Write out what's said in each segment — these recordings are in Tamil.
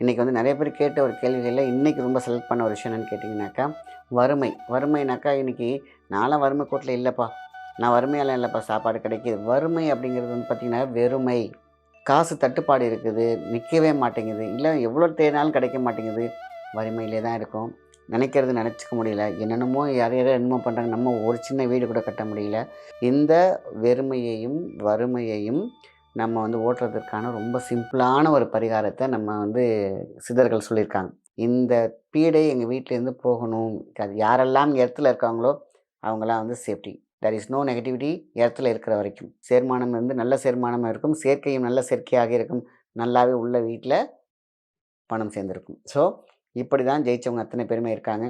இன்றைக்கி வந்து நிறைய பேர் கேட்ட ஒரு கேள்விகளில் இன்றைக்கி ரொம்ப செலக்ட் பண்ண ஒரு விஷயம் என்னன்னு கேட்டிங்கனாக்கா வறுமை. வறுமைனாக்கா இன்றைக்கி நான்லாம் வறுமை கோட்டில் இல்லைப்பா. நான் வறுமையால் இல்லைப்பா சாப்பாடு கிடைக்கிது. வறுமை அப்படிங்கிறது வந்து பார்த்திங்கன்னா வெறுமை. காசு தட்டுப்பாடு இருக்குது நிற்கவே மாட்டேங்குது. இல்லை எவ்வளோ தேடினாலும் கிடைக்க மாட்டேங்குது. வறுமையிலே தான் இருக்கும். நினைக்கிறது நினச்சிக்க முடியல. என்னென்னமோ யார் யாரோ என்னமோ பண்ணுறாங்க நம்ம ஒரு சின்ன வீடு கூட கட்ட முடியல. இந்த வெறுமையையும் வறுமையையும் நம்ம வந்து ஓட்டுறதுக்கான ரொம்ப சிம்பிளான ஒரு பரிகாரத்தை நம்ம வந்து சிதர்கள் சொல்லியிருக்காங்க. இந்த பீடை எங்கள் வீட்டிலேருந்து போகணும். அது யாரெல்லாம் இடத்துல இருக்காங்களோ அவங்களாம் வந்து safety. There is no negativity இடத்துல இருக்கிற வரைக்கும். சேர்மானம் வந்து நல்ல சேர்மானமாக இருக்கும். சேர்க்கையும் நல்ல சேர்க்கையாக இருக்கும். நல்லாவே உள்ள வீட்டில் பணம் சேர்ந்துருக்கும். ஸோ இப்படி தான் ஜெயித்தவங்க அத்தனை பேருமே இருக்காங்க.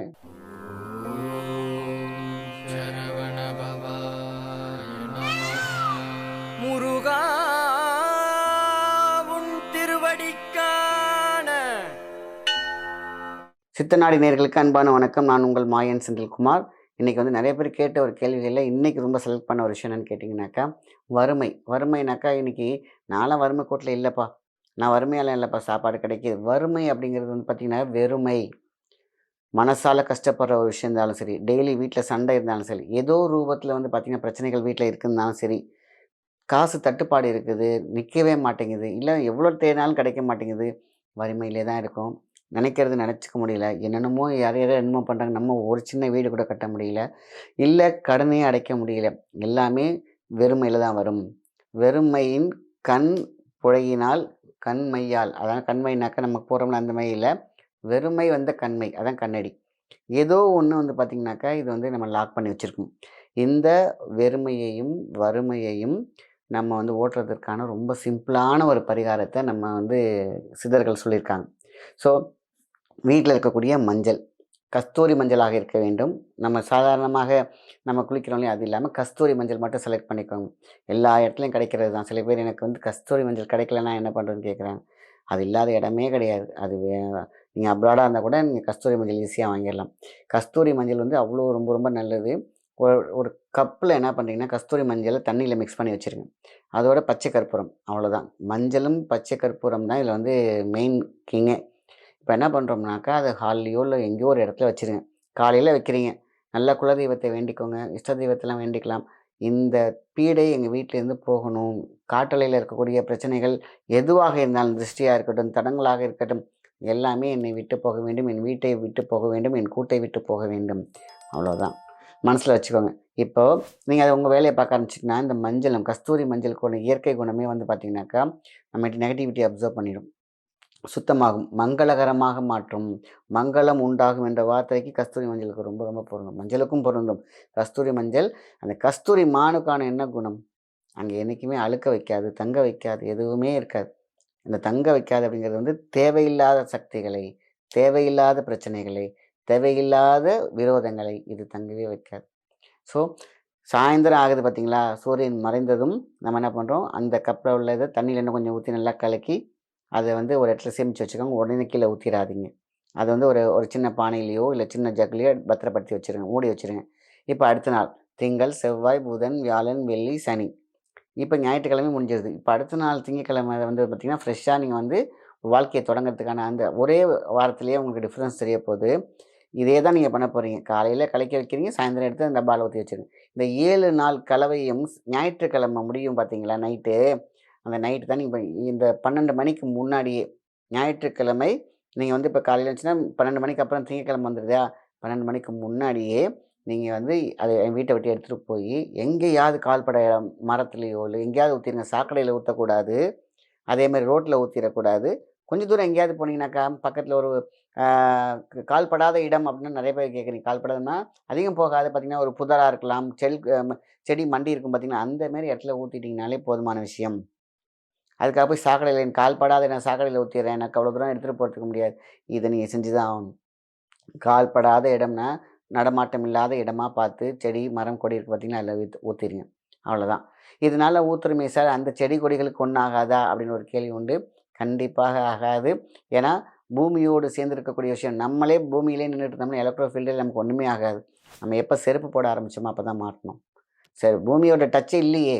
சித்தநாடி நேர்களுக்கு அன்பான வணக்கம். நான் உங்கள் மாயன் செந்தில்குமார். இன்றைக்கி வந்து நிறைய பேர் கேட்ட ஒரு கேள்விகளில் இன்றைக்கி ரொம்ப செலக்ட் பண்ண ஒரு விஷயம் என்னன்னு கேட்டிங்கனாக்கா வறுமை. வறுமைனாக்கா இன்றைக்கி நான்லாம் வறுமை கோட்டில் இல்லைப்பா. நான் வறுமையாலாம் இல்லைப்பா. சாப்பாடு கிடைக்கிது. வறுமை அப்படிங்கிறது வந்து பார்த்திங்கன்னா வெறுமை. மனசால் கஷ்டப்படுற ஒரு விஷயம் இருந்தாலும் சரி டெய்லி வீட்டில் சண்டை இருந்தாலும் சரி ஏதோ ரூபத்தில் வந்து பார்த்திங்கன்னா பிரச்சனைகள் வீட்டில் இருக்குதுனாலும் சரி காசு தட்டுப்பாடு இருக்குது நிற்கவே மாட்டேங்குது இல்லை எவ்வளோ தேடினாலும் கிடைக்க மாட்டேங்குது வறுமையிலே தான் இருக்கும். நினைக்கிறது நினச்சிக்க முடியல. என்னென்னமோ யார் யாரோ என்னமோ பண்ணுறாங்க நம்ம ஒரு சின்ன வீடு கூட கட்ட முடியல. இல்லை கடனே அடைக்க முடியல. எல்லாமே வெறுமையில் தான் வரும். வெறுமையின் கண் புழையினால் கண்மையால் அதான் கண்மைனாக்கா நமக்கு போகிறோம்ல அந்த மையில். வெறுமை வந்த கண்மை அதான் கண்ணடி. ஏதோ ஒன்று வந்து பார்த்திங்கனாக்கா இது வந்து நம்ம லாக் பண்ணி வச்சுருக்கோம். இந்த வெறுமையையும் வறுமையையும் நம்ம வந்து ஓட்டுறதற்கான ரொம்ப சிம்பிளான ஒரு பரிகாரத்தை நம்ம வந்து சிதர்கள் சொல்லியிருக்காங்க. ஸோ வீட்டில் இருக்கக்கூடிய மஞ்சள். கஸ்தூரி மஞ்சளாக இருக்க வேண்டும். நம்ம சாதாரணமாக நம்ம குளிக்கிறோம் அது இல்லாமல் கஸ்தூரி மஞ்சள் மட்டும் செலக்ட் பண்ணிக்கோங்க. எல்லா இடத்துலையும் கிடைக்கிறது தான். சில பேர் எனக்கு வந்து கஸ்தூரி மஞ்சள் கிடைக்கலன்னா என்ன பண்ணுறதுன்னு கேட்குறாங்க. அது இல்லாத இடமே கிடையாது. அது நீங்கள் அப்ராடாக இருந்தால் கூட நீங்கள் கஸ்தூரி மஞ்சள் ஈஸியாக வாங்கிடலாம். கஸ்தூரி மஞ்சள் வந்து அவ்வளோ ரொம்ப ரொம்ப நல்லது. ஒரு ஒரு கப்பில் என்ன பண்ணுறீங்கன்னா கஸ்தூரி மஞ்சளை தண்ணியில் மிக்ஸ் பண்ணி வச்சுருங்க. அதோட பச்சை கற்பூரம் அவ்வளோதான் மஞ்சளும் பச்சை கற்பூரம் தான். இதில் வந்து மெயின் கிங்கே இப்போ என்ன பண்ணுறோம்னாக்கா அது ஹால்லையோ இல்லை எங்கேயோ ஒரு இடத்துல வச்சுருங்க. காலையில் வைக்கிறீங்க. நல்ல குலதெய்வத்தை வேண்டிக்கோங்க. இஷ்ட தெய்வத்தெல்லாம் வேண்டிக்கலாம். இந்த பீடை எங்கள் வீட்டிலேருந்து போகணும். காட்டலையில் இருக்கக்கூடிய பிரச்சனைகள் எதுவாக இருந்தாலும் திருஷ்டியாக இருக்கட்டும் தடங்களாக இருக்கட்டும் எல்லாமே என்னை விட்டு போக வேண்டும். என் வீட்டை விட்டு போக வேண்டும். என் கூட்டை விட்டு போக வேண்டும். அவ்வளோதான். மனசில் வச்சுக்கோங்க. இப்போது நீங்கள் அதை உங்கள் வேலையை பார்க்க ஆரம்பிச்சிங்கன்னா இந்த மஞ்சளும் கஸ்தூரி மஞ்சளுக்கு இயற்கை குணமே வந்து பார்த்திங்கனாக்கா நம்ம நெகட்டிவிட்டி அப்சர்வ் பண்ணிடும். சுத்தமாகும். மங்களகரமாக மாற்றும். மங்களம் உண்டாகும் என்ற வார்த்தைக்கு கஸ்தூரி மஞ்சளுக்கு ரொம்ப ரொம்ப பொருந்தும். மஞ்சளுக்கும் பொருந்தும். கஸ்தூரி மஞ்சள் அந்த கஸ்தூரி மானுக்கான என்ன குணம்? அங்கே என்றைக்குமே அழுக்க வைக்காது தங்க வைக்காது எதுவுமே இருக்காது. இந்த தங்க வைக்காது அப்படிங்கிறது வந்து தேவையில்லாத சக்திகளை தேவையில்லாத பிரச்சனைகளை தேவையில்லாத விரோதங்களை இது தங்கவே வைக்காது. ஸோ சாயந்தரம் ஆகுது பார்த்தீங்களா? சூரியன் மறைந்ததும் நம்ம என்ன பண்ணுறோம் அந்த கப்பில் உள்ள இதை தண்ணியில் இன்னும் கொஞ்சம் ஊற்றி நல்லா கலக்கி அதை வந்து ஒரு இடத்துல சேமித்து வச்சுக்கோங்க. உடனே கீழே ஊற்றிடாதீங்க அது வந்து ஒரு ஒரு சின்ன பானையிலையோ இல்லை சின்ன ஜக்லேயோ பத்திரப்படுத்தி வச்சுருங்க. மூடி வச்சுருங்க. இப்போ அடுத்த நாள் திங்கள் செவ்வாய் புதன் வியாழன் வெள்ளி சனி. இப்போ ஞாயிற்றுக்கிழமை முடிஞ்சிருது. இப்போ அடுத்த நாள் திங்கக்கிழமை வந்து பார்த்திங்கன்னா ஃப்ரெஷ்ஷாக நீங்கள் வந்து வாழ்க்கையை தொடங்கிறதுக்கான அந்த ஒரே வாரத்திலேயே உங்களுக்கு டிஃப்ரென்ஸ் தெரிய போகுது. இதே தான் நீங்கள் பண்ண போகிறீங்க. காலையில் கலக்கி வைக்கிறீங்க சாயந்தரம் எடுத்து அந்த டப்பாவில் ஊற்றி வச்சுருங்க. இந்த ஏழு நாள் கலவையும் ஞாயிற்றுக்கிழமை முடியும் பார்த்தீங்களா நைட்டு? அந்த நைட்டு தான் நீங்கள் இந்த பன்னெண்டு மணிக்கு முன்னாடியே ஞாயிற்றுக்கிழமை நீங்கள் வந்து இப்போ காலையில் இருந்துச்சுன்னா பன்னெண்டு மணிக்கு அப்புறம் திங்கக்கிழமை வந்துடுதா பன்னெண்டு மணிக்கு முன்னாடியே நீங்கள் வந்து அதை என் வீட்டை விட்டு எடுத்துகிட்டு போய் எங்கேயாவது கால்பட இடம் மரத்துலேயோ இல்லை எங்கேயாவது ஊற்றிருங்க சாக்கடையில் ஊற்றக்கூடாது அதேமாதிரி ரோட்டில் ஊற்றிடக்கூடாது கொஞ்சம் தூரம் எங்கேயாவது போனீங்கன்னாக்கா பக்கத்தில் ஒரு கால்படாத இடம் அப்படின்னு நிறைய பேர் கேட்குறீங்க. கால்படாதுன்னா அதிகம் போகாது. பார்த்திங்கன்னா ஒரு புதராக இருக்கலாம் செல் செடி மண்டி இருக்கும் பார்த்திங்கன்னா அந்த மாரி இடத்துல ஊற்றிட்டிங்கனாலே போதுமான விஷயம். அதுக்காக போய் சாக்கடையில் என் கால்படாத நான் சாக்கடையில் ஊற்றிடுறேன் எனக்கு அவ்வளோ தூரம் எடுத்துகிட்டு போகிறதுக்கு முடியாது. இதை நீங்கள் செஞ்சு தான் ஆகணும். கால்படாத இடம்னா நடமாட்டம் இல்லாத இடமா பார்த்து செடி மரம் கொடி இருக்குது பார்த்திங்கன்னா அதில் ஊற்று ஊற்றிடுங்க அவ்வளோதான் இதனால் ஊற்றுருமே சார் அந்த செடி கொடிகளுக்கு ஒன்றும் ஆகாதா? அப்படின்னு ஒரு கேள்வி உண்டு. கண்டிப்பாக ஆகாது. ஏன்னா பூமியோடு சேர்ந்து இருக்கக்கூடிய விஷயம் நம்மளே பூமியிலே நின்றுட்டு இருந்தோம்னா எலக்ட்ரோ ஃபீல்டில் நமக்கு ஒன்றுமே ஆகாது. நம்ம எப்போ செருப்பு போட ஆரம்பித்தோமோ அப்போ தான் மாட்டணும். சரி பூமியோட டச்சே இல்லையே.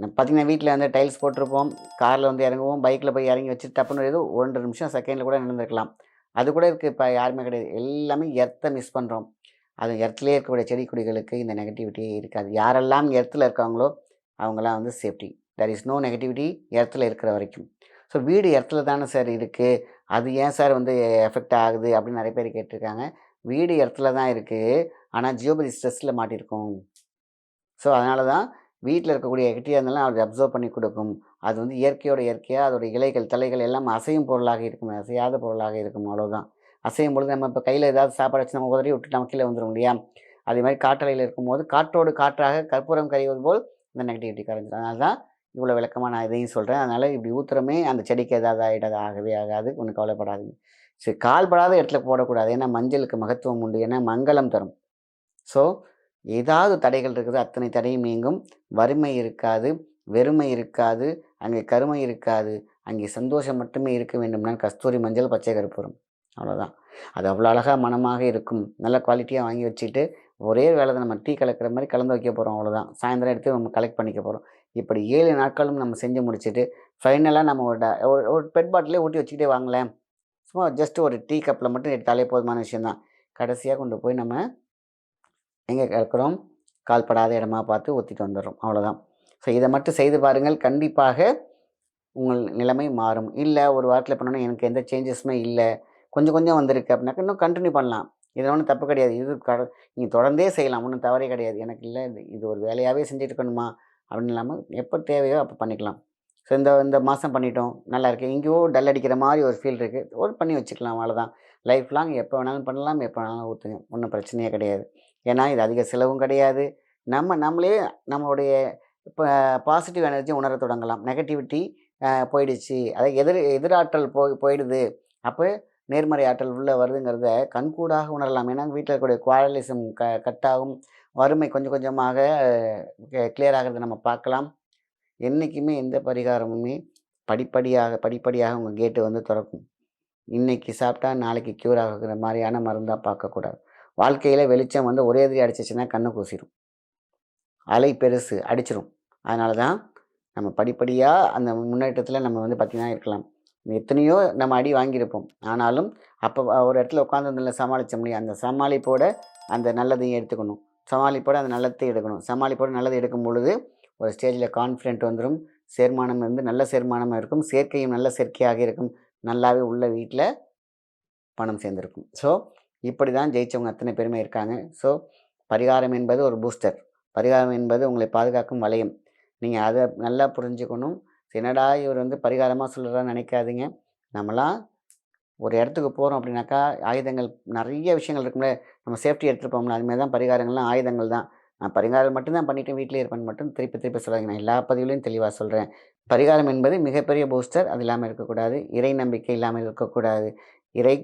பார்த்திங்கன்னா வீட்டில் வந்து டைல்ஸ் போட்டிருப்போம் காரில் வந்து இறங்குவோம் பைக்கில் போய் இறங்கி வச்சுட்டு டப்புன்னு ஏதோ ஒன்றரை நிமிஷம் செகண்டில் கூட நடந்திருக்கலாம் அது கூட இருக்குது இப்போ யாருமே கிடையாது. எல்லாமே எர்த்தை மிஸ் பண்ணுறோம் அது எர்த்துலேயே இருக்கக்கூடிய செடி கொடிகளுக்கு இந்த நெகட்டிவிட்டியே இருக்காது. யாரெல்லாம் எர்த்தில் இருக்காங்களோ அவங்களாம் வந்து safety there is no negativity எர்த்தில் இருக்கிற வரைக்கும். ஸோ வீடு எர்த்தில் தானே சார் இருக்குது அது ஏன் சார் வந்து எஃபெக்ட் ஆகுது அப்படின்னு நிறைய பேர் கேட்டிருக்காங்க. வீடு இடத்துல தான் இருக்குது ஆனால் ஜியோபதி ஸ்ட்ரெஸ்ஸில் மாட்டியிருக்கோம் ஸோ அதனால தான் வீட்டில் இருக்கக்கூடிய எகிட்டியாக இருந்தாலும் அதை அப்சர்வ் பண்ணி கொடுக்கும். அது வந்து இயற்கையோட இயற்கையாக அதோட இலைகள் தலைகள் எல்லாம் அசையும் பொருளாக இருக்கும் அசையாத பொருளாக இருக்கும் அவ்வளோதான் அசையும் பொழுது நம்ம இப்போ கையில் ஏதாவது சாப்பாடு வச்சு நம்ம உதறி விட்டு நம்ம கீழே வந்துடும் இல்லையா? அதே மாதிரி காற்றலையில் இருக்கும்போது காற்றோடு காற்றாக கற்பூரம் கரைவது போல் இந்த நெகட்டிவிட்டி கரைஞ்சிடும் அதனால தான் இவ்வளோ விளக்கமாக நான் இதையும் சொல்கிறேன் அதனால் இப்படி ஊத்துறமே அந்த செடிக்கு ஏதாவது ஆகிடாது ஆகவே ஆகாது ஒன்றும் கவலைப்படாதீங்க. சரி கால்படாத இடத்துல போடக்கூடாது. ஏன்னா மஞ்சளுக்கு மகத்துவம் உண்டு ஏன்னா மங்களம் தரும். ஸோ ஏதாவது தடைகள் இருக்குது அத்தனை தடையும் நீங்கும். வறுமை இருக்காது வெறுமை இருக்காது அங்கே கருமை இருக்காது அங்கே சந்தோஷம் மட்டுமே இருக்க வேண்டும்னா கஸ்தூரி மஞ்சள் பச்சை கருப்பூரம். அவ்வளோதான். அது அவ்வளோ அழகாக மனமாக இருக்கும். நல்ல குவாலிட்டியாக வாங்கி வச்சுட்டு ஒரே வேலை நம்ம டீ கலக்கிற மாதிரி கலந்து வைக்க போகிறோம் அவ்வளோதான். சாயந்தரம் எடுத்து நம்ம கலெக்ட் பண்ணிக்க போகிறோம் இப்படி ஏழு நாட்களும் நம்ம செஞ்சு முடிச்சுட்டு ஃபைனலாக நம்ம ஒரு ஒரு பெட் பாட்டிலே ஊட்டி வச்சுக்கிட்டே வாங்கலேன் சும்மா ஜஸ்ட் ஒரு டீ கப்பில் மட்டும் எடுத்தாலே போதுமான விஷயந்தான் கடைசியாக கொண்டு போய் நம்ம எங்கே கலக்கிறோம் கால்படாத இடமா பார்த்து ஒத்திட்டு வந்துடுறோம். அவ்வளோதான். ஸோ இதை மட்டும் செய்து பாருங்கள். கண்டிப்பாக உங்கள் நிலைமை மாறும். இல்லை ஒரு வாரத்தில் பண்ணணும் எனக்கு எந்த சேஞ்சஸுமே இல்லை. கொஞ்சம் கொஞ்சம் வந்திருக்கு அப்படின்னாக்கா இன்னும் கண்டினியூ பண்ணலாம். இதில் ஒன்றும் தப்பு கிடையாது. இது க நீங்கள் தொடர்ந்தே செய்யலாம். ஒன்றும் தவறே கிடையாது. எனக்கு இல்லை. இது இது ஒரு வேலையாகவே செஞ்சுட்டு இருக்கணுமா? அப்படின்னு இல்லாமல் எப்போ தேவையோ அப்போ பண்ணிக்கலாம். ஸோ இந்த இந்த மாதம் பண்ணிட்டோம். நல்லா இருக்கு. எங்கேயோ டல் அடிக்கிற மாதிரி ஒரு ஃபீல் இருக்குது ஒரு பண்ணி வச்சுக்கலாம். அவ்வளோதான். லைஃப் லாங் எப்போ வேணாலும் பண்ணலாம். எப்போ வேணாலும் ஊற்றுங்க ஒன்றும் பிரச்சனையே கிடையாது. ஏன்னா இது அதிக செலவும் கிடையாது. நம்ம நம்மளே நம்மளுடைய இப்போ பாசிட்டிவ் எனர்ஜி உணர தொடங்கலாம். நெகட்டிவிட்டி போயிடுச்சு. அதாவது எதிர் எதிராற்றல் போய் போயிடுது. அப்போ நேர்மறை ஆற்றல் உள்ளே வருதுங்கிறத கண்கூடாக உணரலாம். ஏன்னா வீட்டில் இருக்கக்கூடிய குவாலிசம் க கட்டாகும் வறுமை கொஞ்சம் கொஞ்சமாக கிளியர் ஆகிறத நம்ம பார்க்கலாம். என்றைக்குமே எந்த பரிகாரமுமே படிப்படியாக படிப்படியாக உங்கள் கேட்டு வந்து திறக்கும். இன்றைக்கி சாப்பிட்டா நாளைக்கு க்யூர் ஆகுங்கிற மாதிரியான மருந்தாக பார்க்கக்கூடாது. வாழ்க்கையில் வெளிச்சம் வந்து ஒரே எதிரி அடிச்சிச்சுன்னா கண்ணை கூசிடும் அலை பெருசு அடிச்சிடும் அதனால தான் நம்ம படிப்படியாக அந்த முன்னேற்றத்தில் நம்ம வந்து பார்த்திங்கன்னா இருக்கலாம். எத்தனையோ நம்ம அடி வாங்கியிருப்போம். ஆனாலும் அப்போ ஒரு இடத்துல உட்காந்துருந்தில் சமாளித்த முடியும் அந்த சமாளிப்போட அந்த நல்லதையும் எடுத்துக்கணும். சமாளிப்போட அந்த நல்லதையும் எடுக்கணும். சமாளிப்போட நல்லதை எடுக்கும் பொழுது ஒரு ஸ்டேஜில் கான்ஃபிடென்ட் வந்துடும் சேர்மானம் வந்து நல்ல சேர்மானமாக இருக்கும். சேர்க்கையும் நல்ல சேர்க்கையாக இருக்கும். நல்லாவே உள்ள வீட்டில் பணம் சேர்ந்துருக்கும். ஸோ இப்படி தான் ஜெயித்தவங்க அத்தனை பேருமே இருக்காங்க. ஸோ பரிகாரம் என்பது ஒரு பூஸ்டர் பரிகாரம் என்பது உங்களை பாதுகாக்கும் வளையம். நீங்கள் அதை நல்லா புரிஞ்சுக்கணும். என்னடா இவர் வந்து பரிகாரமாக சொல்கிறான்னு நினைக்காதீங்க. நம்மளாம் ஒரு இடத்துக்கு போகிறோம் அப்படின்னாக்கா ஆயுதங்கள் நிறைய விஷயங்கள் இருக்கும்ல. நம்ம சேஃப்டி எடுத்துகிட்டு போகல அதுமாதிரி தான் பரிகாரங்கள்லாம் ஆயுதங்கள் தான். நான் பரிகாரம் மட்டும்தான் பண்ணிவிட்டு வீட்டிலே இருப்பேன் மட்டும் திருப்பி திருப்பி சொல்லுங்க நான் எல்லா பதிவுலையும் தெளிவாக சொல்கிறேன் பரிகாரம் என்பது மிகப்பெரிய பூஸ்டர் அது இல்லாமல் இருக்கக்கூடாது. இறை நம்பிக்கை இல்லாமல் இருக்கக்கூடாது. இறை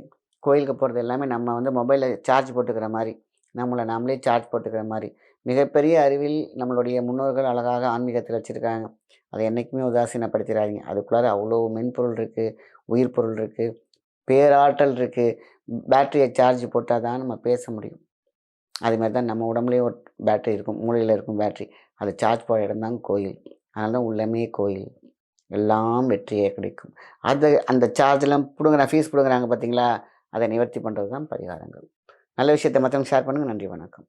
கோயிலுக்கு போகிறது எல்லாமே நம்ம வந்து மொபைலில் சார்ஜ் போட்டுக்கிற மாதிரி. நம்மளை நாமளே சார்ஜ் போட்டுக்கிற மாதிரி. மிகப்பெரிய அறிவில் நம்மளுடைய முன்னோர்கள் அழகாக ஆன்மீகத்தில் வச்சுருக்காங்க. அதை என்றைக்குமே உதாசீனப்படுத்திடாதீங்க. அதுக்குள்ளார அவ்வளோ மென்பொருள் இருக்குது உயிர் பொருள் இருக்குது பேராற்றல் இருக்குது பேட்டரியை சார்ஜ் போட்டால் தான் நம்ம பேச முடியும். அதுமாதிரி தான் நம்ம உடம்புலேயே ஒரு பேட்டரி இருக்கும். மூளையில் இருக்கும் பேட்டரி அது சார்ஜ் போகிற இடம் தான் கோயில். அதனால தான் உள்ளமே கோயில். எல்லாம் வெற்றியே கிடைக்கும். அது அந்த சார்ஜெலாம் பிடுங்குற ஃபீஸ் பிடுங்குறாங்க பார்த்தீங்களா அதை நிவர்த்தி பண்ணுறது தான் பரிகாரங்கள். நல்ல விஷயத்தை மற்றவங்க ஷேர் பண்ணுங்கள் நன்றி வணக்கம்.